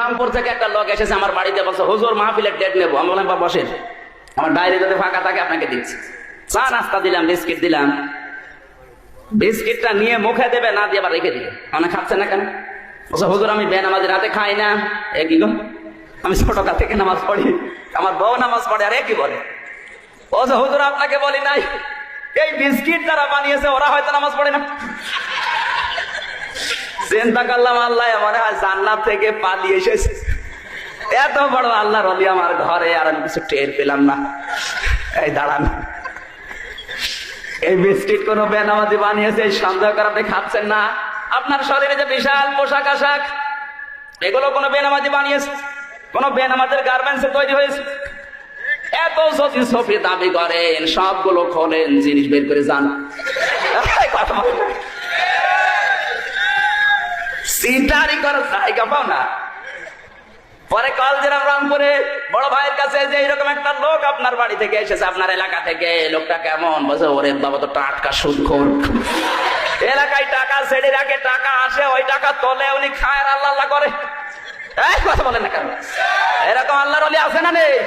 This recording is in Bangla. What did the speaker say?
রামপুর থেকে একটা লোক এসেছে আমার বাড়িতে, বলছে, হুজুর মাহফিলের ডেট নেব। আমি বললাম বসেন। আমার ডায়েরি যদি ফাঁকা থাকে, আপনাকে দিচ্ছি। চা নাস্তা দিলাম, বিস্কিট দিলাম। বিস্কিটটা নিয়ে মুখে দেবে, না দিয়ে আবার রেখে দিবে। মানে খাচ্ছে না কেন? বলছে, হুজুর, আমি বে নামাজ রাতে খাই না। এ কি গো? আমি ছোটকাল থেকে নামাজ পড়ি, আমার বউ নামাজ পড়ে, আর কি বলে? বলছে, হুজুর, আপনাকে বলি নাই, এই বিস্কিট যারা বানিয়েছে, ওরা হয়তো নামাজ পড়ে না। চিন্তা করলাম, আল্লাহ হয় জান্নাত থেকে পালিয়ে এসেছে। এত বড় আল্লাহর অলি আমার ঘরে, আর আমি কিছু টের পেলাম না। এই দাঁড়ান। এই বিস্কিট কোন বেনামাজি বানিয়েছে সন্দেহ করে আপনি খাচ্ছেন না। আপনার শরীরে যে বিশাল পোশাক আশাক, এগুলো কোনো বেনামাজি বানিয়েছে। কোন বেনামাজের গার্মেন্টসে তৈরি হয়েছে। এত যদি সফি দাবি করেন, সবগুলো খোলেন, জিনিস বের করে যান। কথা। সিটারি জায়গা পাও না। পরে কল দিলাম রংপুরে বড় ভাইয়ের কাছে যে এইরকম একটা লোক আপনার বাড়ি থেকে এসেছে, আপনার এলাকা থেকে, লোকটা কেমন? বলছে, ওরে বাবা, তো টাটকা সুদখোর। এলাকায় টাকা ছেড়ে রাখে, টাকা আসে, ওই টাকা তোলে, উনি খায়, আল্লাহ আল্লাহ করে। এই, কথা বলেন না কেন? এরকম আল্লাহর আছে না নেই?